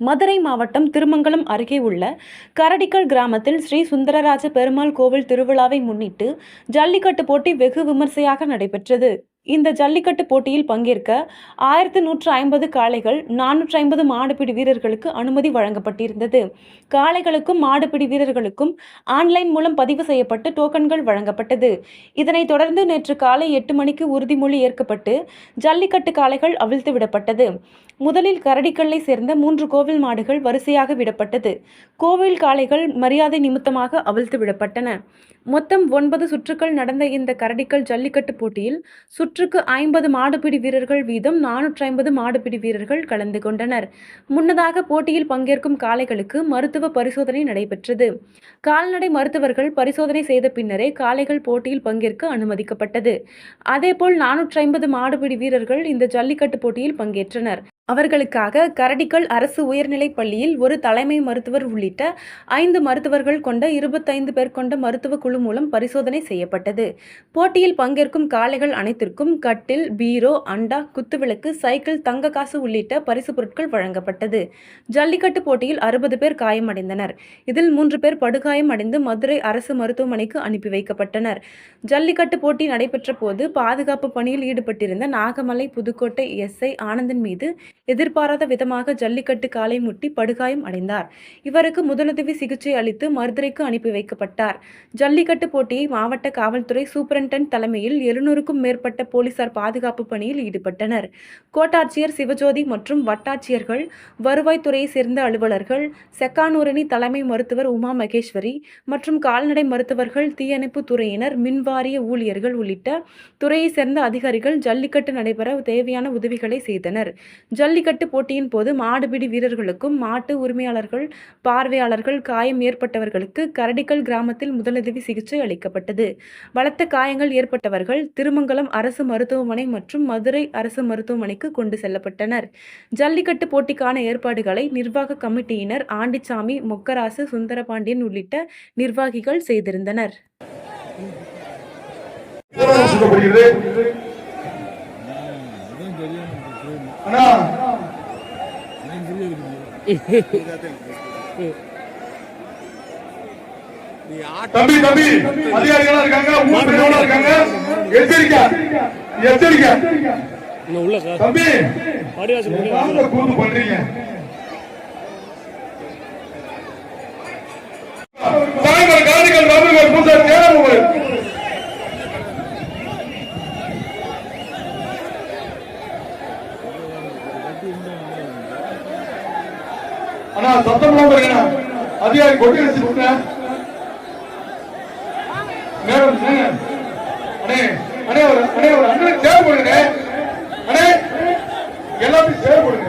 மதுரை மாவட்டம் திருமங்கலம் அருகே உள்ள கரடிக்கல் கிராமத்தில் ஸ்ரீ சுந்தரராஜ பெருமாள் கோவில் திருவிழாவை முன்னிட்டு ஜல்லிக்கட்டு போட்டி வெகு விமர்சையாக நடைபெற்றது. இந்த ஜல்லிக்கட்டு போட்டியில் பங்கேற்க ஆயிரத்து நூற்று ஐம்பது காளைகள் நானூற்றி ஐம்பது மாடுபிடி வீரர்களுக்கு அனுமதி வழங்கப்பட்டிருந்தது. காளைகளுக்கும் மாடுபிடி வீரர்களுக்கும் ஆன்லைன் மூலம் பதிவு செய்யப்பட்டு டோக்கன்கள் வழங்கப்பட்டது. இதனைத் தொடர்ந்து நேற்று காலை எட்டு மணிக்கு உறுதிமொழி ஏற்கப்பட்டு ஜல்லிக்கட்டு காளைகள் அவிழ்த்து விடப்பட்டது. முதலில் கரடிக்கல்லை சேர்ந்த மூன்று கோவில் மாடுகள் வரிசையாக விடப்பட்டது. கோவில் காளைகள் மரியாதை நிமித்தமாக அவிழ்த்து விடப்பட்டன. மொத்தம் ஒன்பது சுற்றுக்கள் நடந்த இந்த கரடிக்கல் ஜல்லிக்கட்டு போட்டியில் சுற்றுக்கு ஐம்பது மாடுபிடி வீரர்கள் வீதம் நானூற்றி ஐம்பது மாடுபிடி வீரர்கள் கலந்து கொண்டனர். முன்னதாக போட்டியில் பங்கேற்கும் காளைகளுக்கு மருத்துவ பரிசோதனை நடைபெற்றது. கால்நடை மருத்துவர்கள் பரிசோதனை செய்த பின்னரே காளைகள் போட்டியில் பங்கேற்க அனுமதிக்கப்பட்டது. அதேபோல் நானூற்றி ஐம்பது மாடுபிடி வீரர்கள் இந்த ஜல்லிக்கட்டு போட்டியில் பங்கேற்றனர். அவர்களுக்காக கரடிக்கல் அரசு உயர்நிலைப் பள்ளியில் ஒரு தலைமை மருத்துவர் உள்ளிட்ட ஐந்து மருத்துவர்கள் கொண்ட இருபத்தைந்து பேர் கொண்ட மருத்துவ குழு மூலம் பரிசோதனை செய்யப்பட்டது. போட்டியில் பங்கேற்கும் காளைகள் அனைத்திற்கும் கட்டில் பீரோ அண்டா குத்துவிளக்கு சைக்கிள் தங்க காசு உள்ளிட்ட பரிசு பொருட்கள் வழங்கப்பட்டது. ஜல்லிக்கட்டு போட்டியில் அறுபது பேர் காயமடைந்தனர். இதில் மூன்று பேர் படுகாயம் அடைந்து மதுரை அரசு மருத்துவமனைக்கு அனுப்பி வைக்கப்பட்டனர். ஜல்லிக்கட்டு போட்டி நடைபெற்ற போது பாதுகாப்பு பணியில் ஈடுபட்டிருந்த நாகமலை புதுக்கோட்டை எஸ்ஐ ஆனந்தன் மீது எதிர்பாராத விதமாக ஜல்லிக்கட்டு காலை முட்டி படுகாயம் அடைந்தார். இவருக்கு முதலுதவி சிகிச்சை அளித்து மருத்துரைக்கு அனுப்பி வைக்கப்பட்டார். ஜல்லிக்கட்டு போட்டியை மாவட்ட காவல்துறை சூப்பரண்டன் தலைமையில் எழுநூறுக்கும் மேற்பட்ட போலீசார் பாதுகாப்பு பணியில் ஈடுபட்டனர். கோட்டாட்சியர் சிவஜோதி மற்றும் வட்டாட்சியர்கள் வருவாய்த்துறையை சேர்ந்த அலுவலர்கள் செக்கானூரணி தலைமை மருத்துவர் உமா மகேஸ்வரி மற்றும் கால்நடை மருத்துவர்கள் தீயணைப்பு துறையினர் மின்வாரிய ஊழியர்கள் உள்ளிட்ட துறையை சேர்ந்த அதிகாரிகள் ஜல்லிக்கட்டு நடைபெற தேவையான உதவிகளை செய்தனர். ஜல்லிக்கட்டு போட்டியின் போது மாடுபிடி வீரர்களுக்கும் மாட்டு உரிமையாளர்கள் பார்வையாளர்கள் காயம் ஏற்பட்டவர்களுக்கு கரடிக்கல் கிராமத்தில் முதலுதவி சிகிச்சை அளிக்கப்பட்டது. பலத்த காயங்கள் ஏற்பட்டவர்கள் திருமங்கலம் அரசு மருத்துவமனை மற்றும் மதுரை அரசு மருத்துவமனைக்கு கொண்டு செல்லப்பட்டனர். ஜல்லிக்கட்டு போட்டிக்கான ஏற்பாடுகளை நிர்வாக கமிட்டியினர் ஆண்டிச்சாமி மொக்கராசு சுந்தரபாண்டியன் உள்ளிட்ட நிர்வாகிகள் செய்திருந்தனர். அண்ணா தம்பி தம்பி அதிகாரிகளா இருக்காங்க ஊர் இருக்காங்க. எச்சரிக்கை எச்சரிக்கை. உள்ள தம்பி காந்த பண்றீங்க. தலைவர் காந்திகள் நபர்கள் பூசாரி நேரம் அண்ணா சத்தம் இல்லாம இருக்கண்ணா அதிகாரி கொட்டி வச்சு விட்டேன் மேடம் அண்ணே அண்ணே ஒரு அண்ணே ஒரு அண்ணனுக்கு சேர் போடுங்க அண்ணே எல்லாத்தையும் சேர் போடுங்க.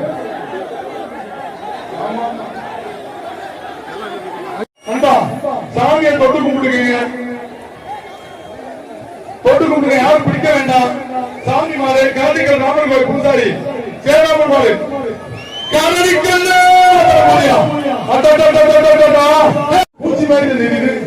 அன்பா சாமியை தொட்டு கும்பிடுங்க. தொட்டு கும்பிடுங்க யாரும் பிடிக்க வேண்டாம். சாமி மாறு கரடிக்கல் ராமன் கோயில் பூசாரி 따라보네요. 따따따따따따. 오지 말는 일이는